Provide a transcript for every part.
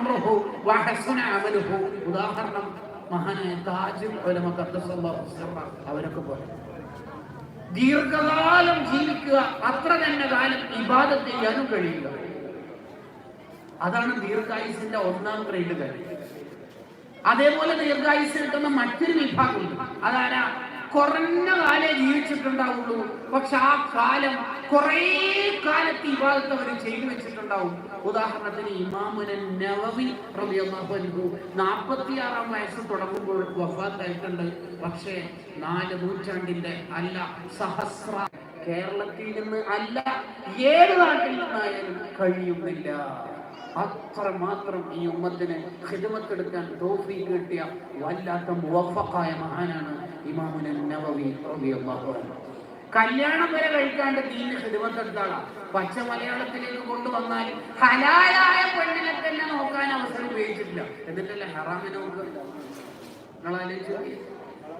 അംറുഹു വഹസുന അമലുഹു. ഉദാഹരണം മഹാനായ താജുൽ ഉലമ ഖദ്ദസല്ലാഹു സിർറ അവരൊക്കെ പോലെ. ദീർഘകാലം ജീവിക്കുക അത്ര തന്നെ കാലം ഇബാദത്ത് ചെയ്യാനും കഴിയുക അതാണ് ദീർഘായുസിന്റെ ഒന്നാം ഗ്രേഡ് കാര്യം. അതേപോലെ ദീർഘായുസ് കിട്ടുന്ന മറ്റൊരു വിഭാഗമുണ്ട്. അതാരാ? കുറഞ്ഞ കാലേ ജീവിച്ചിട്ടുണ്ടാവുള്ളൂ. പക്ഷെ ആ കാലം കുറേ കാലത്ത് ഇബാദത്ത് അവർ ചെയ്തു വെച്ചിട്ടുണ്ടാവും. ഉദാഹരണത്തിന് ഇമാമുനൻ നവവി അൻഹു നാൽപ്പത്തിയാറാം വയസ്സ് തുടങ്ങുമ്പോൾ വഫാത്തായിട്ടുണ്ട്. പക്ഷേ നാല് നൂറ്റാണ്ടിന്റെ അല്ല സഹസ്ര കേരളത്തിൽ നിന്ന് അല്ല ഏത് നാട്ടിൽ നിന്നായാലും കഴിയുന്നില്ല. അത്ര മാത്രം ഈ ഉമ്മത്തിന് ഹിദമത്തെടുക്കാൻ തോഫീക്ക് കിട്ടിയ വല്ലാത്ത മുവഫക്കായ മഹാനാണ് ഇമാമുന നവവി കല്യാണം വരെ കഴിക്കാണ്ട് ദീന് ഖിദ്മത്തെടുത്താളാ പച്ച മലയാളത്തിലേക്ക് കൊണ്ടുവന്നാൽ ഹലാലായ പെണ്ണിനെ തന്നെ നോക്കാൻ അവസരം ഉപയോഗിച്ചിട്ടില്ല. എന്നിട്ടല്ലേ ഹറാമിനെ നോക്കുക?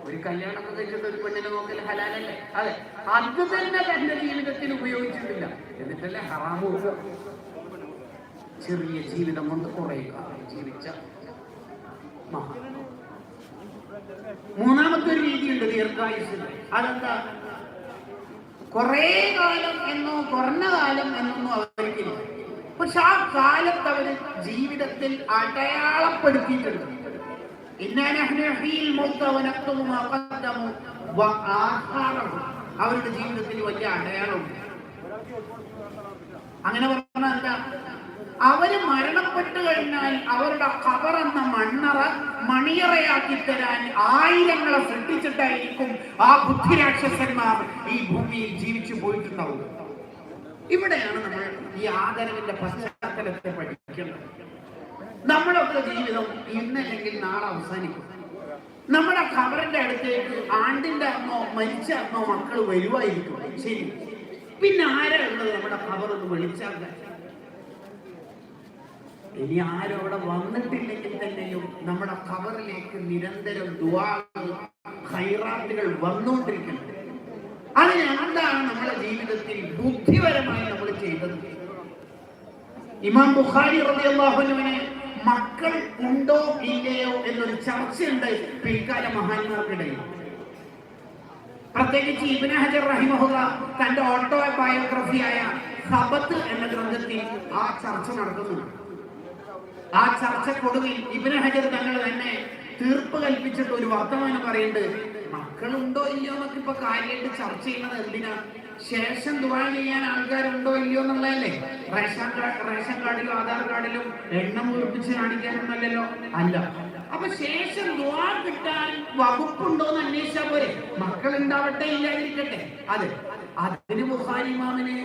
ഒരു കല്യാണം കഴിച്ചിട്ട് ഒരു പെണ്ണിനെ നോക്കൽ ഹലാലല്ലേ? അതെ. അത് തന്നെ തന്റെ ജീവിതത്തിൽ ഉപയോഗിച്ചിട്ടില്ല. എന്നിട്ടല്ലേ ഹറാമ് ചെറിയ ജീവിതം കൊണ്ട് കുറേ കാലം ജീവിച്ച മൂന്നാമത്തെ ഒരു ദീർഘായുസ് അതെന്താ? കുറെ കാലം എന്നോ കുറഞ്ഞ കാലം എന്നൊന്നും അവർക്കില്ല. പക്ഷെ ആ കാലത്ത് അവർ ജീവിതത്തിൽ അടയാളപ്പെടുത്തിയിട്ടുണ്ട്. അവരുടെ ജീവിതത്തിൽ വലിയ അടയാളമുണ്ട്. അങ്ങനെ പറഞ്ഞാൽ എന്താ? അവർ മരണപ്പെട്ടു കഴിഞ്ഞാൽ അവരുടെ കവർ എന്ന മണ്ണറ മണിയറയാക്കി തരാൻ ആയിരങ്ങളെ സൃഷ്ടിച്ചിട്ടായിരിക്കും ആ ബുദ്ധി രാക്ഷസന്മാർ ഈ ഭൂമിയിൽ ജീവിച്ചു പോയിട്ടുണ്ടാവുക. ഇവിടെയാണ് നമ്മൾ ഈ ആദരവിന്റെ പശ്ചാത്തലത്തെ പഠിക്കുന്നത്. നമ്മളൊക്കെ ജീവിതം ഇന്നല്ലെങ്കിൽ നാളെ അവസാനിക്കും. നമ്മുടെ ഖബറിന്റെ അടുത്തേക്ക് ആണ്ടിന്റെ അമ്മോ മരിച്ച അമ്മോ മക്കൾ വരുവായിരിക്കും. ശരി. പിന്നെ ആരാ ഉള്ളത് നമ്മുടെ ഖബർ ഒന്ന് വിളിച്ചാൽ ഇനി ആരും അവിടെ വന്നിട്ടില്ലെങ്കിൽ തന്നെയും നമ്മുടെ ഖബറിലേക്ക് നിരന്തരം ദുആ ഹൈറാത്തുകൾ വന്നുകൊണ്ടിരിക്കുന്നുണ്ട് അതിന് എന്താണ് നമ്മുടെ ജീവിതത്തിൽ ബുദ്ധിപരമായി നമ്മൾ ചെയ്തത്? ഇമാം ബുഖാരി റളിയല്ലാഹുവിനെ മക്കൾ ഉണ്ടോ ഇല്ലയോ എന്നൊരു ചർച്ചയുണ്ട് പിൽക്കാല മഹാന്മാർക്കിടയിൽ. പ്രത്യേകിച്ച് ഇബിന് ഹജർ റഹിമഹുദ തന്റെ ഓട്ടോ ബയോഗ്രഫിയായ സബത്ത് എന്ന ഗ്രന്ഥത്തിൽ ആ ചർച്ച നടത്തുന്നുണ്ട് ആ ചർച്ചക്കൊടുവിൽ ഇബ്നു ഹജർ തങ്ങൾ തന്നെ തീർപ്പ് കൽപ്പിച്ചിട്ട് ഒരു വർത്തമാനം പറയുന്നുണ്ട്. മക്കളുണ്ടോ ഇല്ലയോ എന്നൊക്കെ ഇപ്പൊ കാര്യമായിട്ട് ചർച്ച ചെയ്യുന്നത് എന്തിനാ? ശേഷം ദുവാ ചെയ്യാൻ ആൾക്കാരുണ്ടോ ഇല്ലയോ എന്നുള്ളതല്ലേ? റേഷൻ റേഷൻ കാർഡിലും ആധാർ കാർഡിലും എണ്ണം ഉറപ്പിച്ച് കാണിക്കാനൊന്നല്ലോ അല്ല. അപ്പൊ ശേഷം ദുവാ കിട്ടാൻ വകുപ്പുണ്ടോ എന്ന് അന്വേഷിച്ചാൽ പോരെ? മക്കൾ ഉണ്ടാവട്ടെ ഇല്ലാതിരിക്കട്ടെ? അതെ. അതിന് ബുഹാരി ഇമാമിന്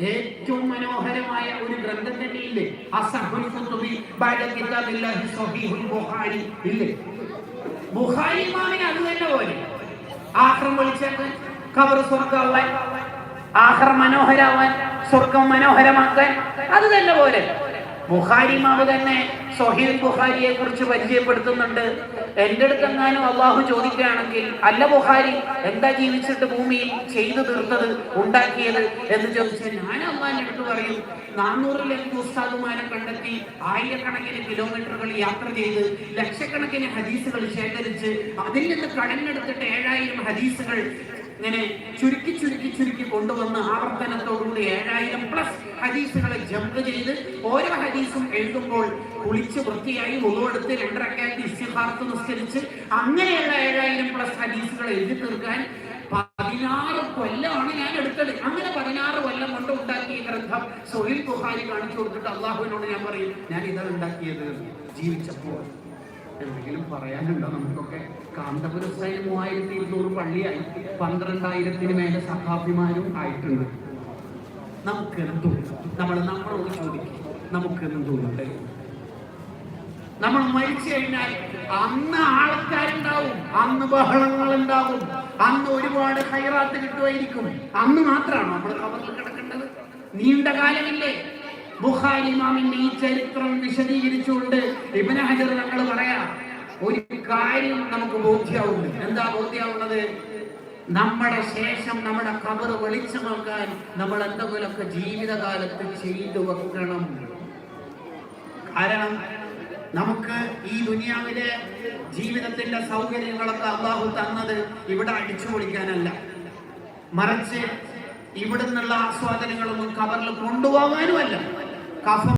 ഏറ്റവും മനോഹരമായ ഒരു ഗ്രന്ഥം തന്നെയില്ലേ? ഇല്ലേ? തന്നെ പോലെ. സ്വർഗം മനോഹരമാക്കാൻ അത് തന്നെ പോലെ. ബുഖാരി ഇമാമ് തന്നെ സൊഹീൽ ബുഹാരിയെ കുറിച്ച് പരിചയപ്പെടുത്തുന്നുണ്ട്. എന്റെ അടുത്തെങ്ങാനും അള്ളാഹു ചോദിക്കുകയാണെങ്കിൽ അല്ല ബുഹാരി എന്താ ജീവിച്ചിട്ട് ഭൂമിയിൽ ചെയ്തു തീർത്തത് ഉണ്ടാക്കിയത്? എന്ന് ചോദിച്ചാൽ ഞാൻ അള്ളാഹിന്റെ അടുത്ത് പറയും നാനൂറിലധികം ഉസ്താദുമാരെ കണ്ടെത്തി ആയിരക്കണക്കിന് കിലോമീറ്ററുകൾ യാത്ര ചെയ്ത് ലക്ഷക്കണക്കിന് ഹദീസുകൾ ശേഖരിച്ച് അതിൽ നിന്ന് കടന്നെടുത്തിട്ട് ഏഴായിരം ഹദീസുകൾ ഇങ്ങനെ ചുരുക്കി ചുരുക്കി ചുരുക്കി കൊണ്ടുവന്ന് ഏഴായിരം പ്ലസ് ഹദീസുകളെ ജമ്പ് ചെയ്ത് ഓരോ ഹദീസും എഴുതുമ്പോൾ കുളിച്ച് വൃത്തിയായി ഉള്ളെടുത്ത് രണ്ടരക്കായിട്ട് ഇസ്തിഹാർത്ത് നിസ്കരിച്ച് അങ്ങനെയുള്ള ഏഴായിരം പ്ലസ് ഹദീസുകൾ എഴുതി തീർക്കാൻ പതിനാറ് കൊല്ലമാണ് ഞാൻ എടുത്തത്. അങ്ങനെ പതിനാറ് കൊല്ലം കൊണ്ട് ഉണ്ടാക്കിയ ഗ്രന്ഥം സുഹിൽ ബുഹാരി കാണിച്ചു കൊടുത്തിട്ട് അള്ളാഹുവിനോട് ഞാൻ പറയും ഞാൻ ഇതാണ് ഉണ്ടാക്കിയത്. ജീവിച്ചപ്പോൾ എന്തെങ്കിലും പറയാനുണ്ടോ നമുക്കൊക്കെ? കാന്തപുരസ്ഥയിൽ മൂവായിരത്തി ഇരുന്നൂറ് പള്ളിയായി. പന്ത്രണ്ടായിരത്തിന് മേലെ സഹാബിമാരും ആയിട്ടുണ്ട്. നമുക്ക് എന്തു നമ്മൾ നമ്മളോട് ചോദിക്കും. നമുക്ക് എന്തുണ്ട് നമ്മൾ മരിച്ചു കഴിഞ്ഞാൽ അന്ന് ആൾക്കാരുണ്ടാവും അന്ന് ബഹളങ്ങൾ ഉണ്ടാവും അന്ന് ഒരുപാട് ഹൈറാത്ത് കിട്ടുമായിരിക്കും. അന്ന് മാത്രമാണ് നമ്മൾ കവറിൽ കിടക്കേണ്ടത്? നീണ്ട കാലമില്ലേ? ബുഖാരി ഇമാമിന്റെ ഈ ചരിത്രം വിശദീകരിച്ചുകൊണ്ട് ഇബ്ന ഹജർ പറയാം പറയാ ഒരു കാര്യം നമുക്ക് ബോധ്യാവുന്നു എന്താ ബോധ്യാവുന്നത്? നമ്മുടെ ശേഷം നമ്മുടെ കബർ വെളിച്ചമാക്കാൻ നമ്മൾ എന്തെങ്കിലുമൊക്കെ ജീവിതകാലത്ത് ചെയ്തു വെക്കണം. കാരണം നമുക്ക് ഈ ദുനിയാവിലെ ജീവിതത്തിന്റെ സൗകര്യങ്ങളൊക്കെ അള്ളാഹു തന്നത് ഇവിടെ അടിച്ചു പൊളിക്കാനല്ല. മറിച്ച് ഇവിടുന്നുള്ള ആസ്വാദനങ്ങളൊന്നും കബറിൽ കൊണ്ടുപോകാനുമല്ല. കഫം